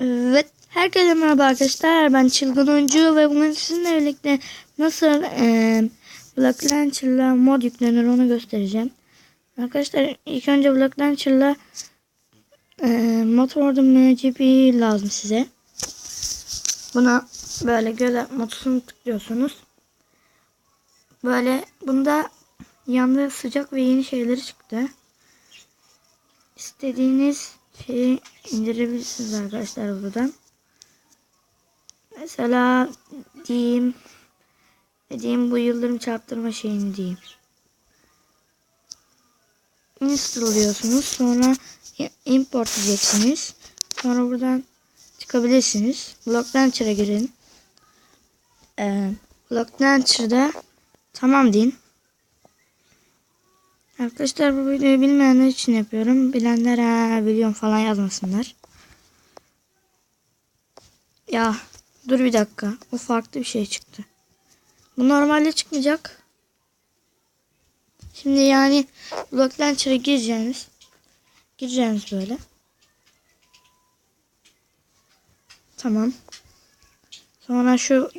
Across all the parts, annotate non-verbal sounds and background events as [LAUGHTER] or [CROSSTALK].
Evet. Herkese merhaba arkadaşlar. Ben Çılgın Oyuncu ve bugün sizinle birlikte nasıl e, Black Launcher'la mod yüklenir onu göstereceğim. Arkadaşlar ilk önce Black Launcher'la e, Motor'da MGP lazım size. Buna böyle göz motusunu tıklıyorsunuz. Böyle bunda yanda sıcak ve yeni şeyleri çıktı. İstediğiniz şeyi indirebilirsiniz arkadaşlar buradan. Mesela diyeyim diyeyim bu yıldırım çarptırma şeyini diyeyim. Install diyorsunuz. Sonra import diyeceksiniz. Sonra buradan çıkabilirsiniz. Block Launcher'a girin. Ee, Block Launcher'da tamam deyin. Arkadaşlar bu videoyu bilmeyenler için yapıyorum. Bilenler ha biliyorum falan yazmasınlar. Ya dur bir dakika. O farklı bir şey çıktı. Bu normalde çıkmayacak. Şimdi yani Block Launcher'a gireceğiniz. Gireceğiniz böyle. Tamam. Sonra şu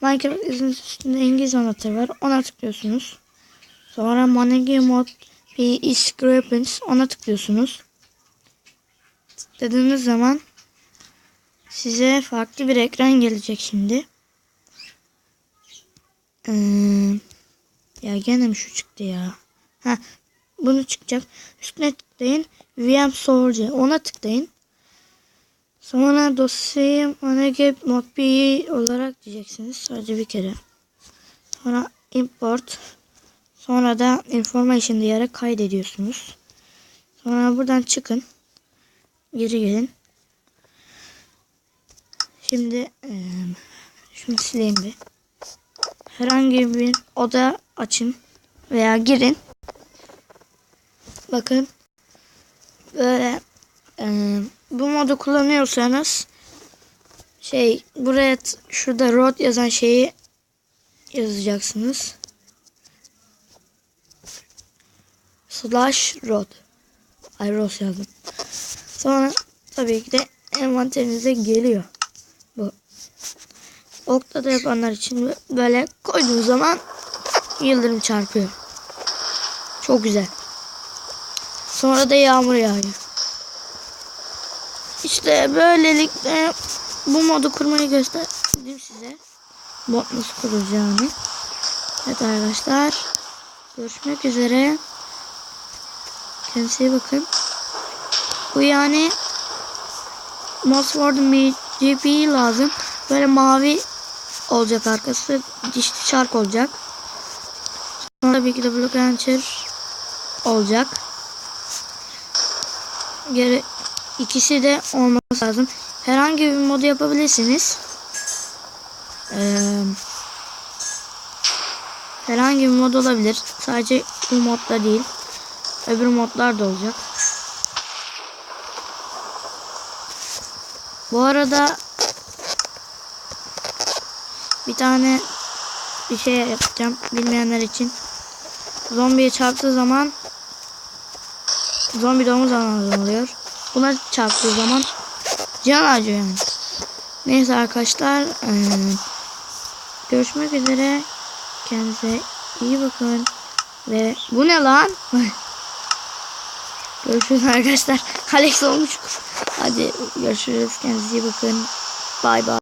Minecraft üstünde İngiliz anahtarı var. Ona tıklıyorsunuz. Sonra Manage Mod PE Scrapings ona tıklıyorsunuz. Tıkladığınız zaman size farklı bir ekran gelecek şimdi. Ee, ya gene mi şu çıktı ya? Ha, bunu çıkacak. Üstüne tıklayın. VM Soldier ona tıklayın. Sonra dosyayı Manage Mod PE olarak diyeceksiniz. Sadece bir kere. Sonra import Sonra da information diyerek kaydediyorsunuz. Sonra buradan çıkın. Geri gelin. Şimdi e, şunu sileyim bir. Herhangi bir oda açın veya girin. Bakın böyle e, bu modu kullanıyorsanız şey buraya şurada road yazan şeyi yazacaksınız. Slash rod. Ay Rose yazdım. Sonra tabii ki de envanterinize geliyor. Bu. Okta da yapanlar için böyle koyduğun zaman yıldırım çarpıyor. Çok güzel. Sonra da yağmur yağıyor. İşte böylelikle bu modu kurmayı gösterdim size. Mod nasıl kurulacağını. Evet arkadaşlar. Görüşmek üzere. Kendinize iyi bakın. Bu yani Mossword GP lazım. Böyle mavi olacak arkası. Dişli çark olacak. Sonra tabii ki de Block Launcher olacak. Geri ikisi de olması lazım. Herhangi bir modu yapabilirsiniz. Ee, herhangi bir mod olabilir. Sadece bu modda değil. Öbür modlar da olacak. Bu arada bir tane bir şey yapacağım bilmeyenler için. Zombiye çarptığı zaman zombi domuz anlamı oluyor. Buna çarptığı zaman can acıyor yani. Neyse arkadaşlar görüşmek üzere. Kendinize iyi bakın. Ve bu ne lan? [LAUGHS] Görüşürüz arkadaşlar. Alex olmuş. Hadi görüşürüz. Kendinize iyi bakın. Bay bay.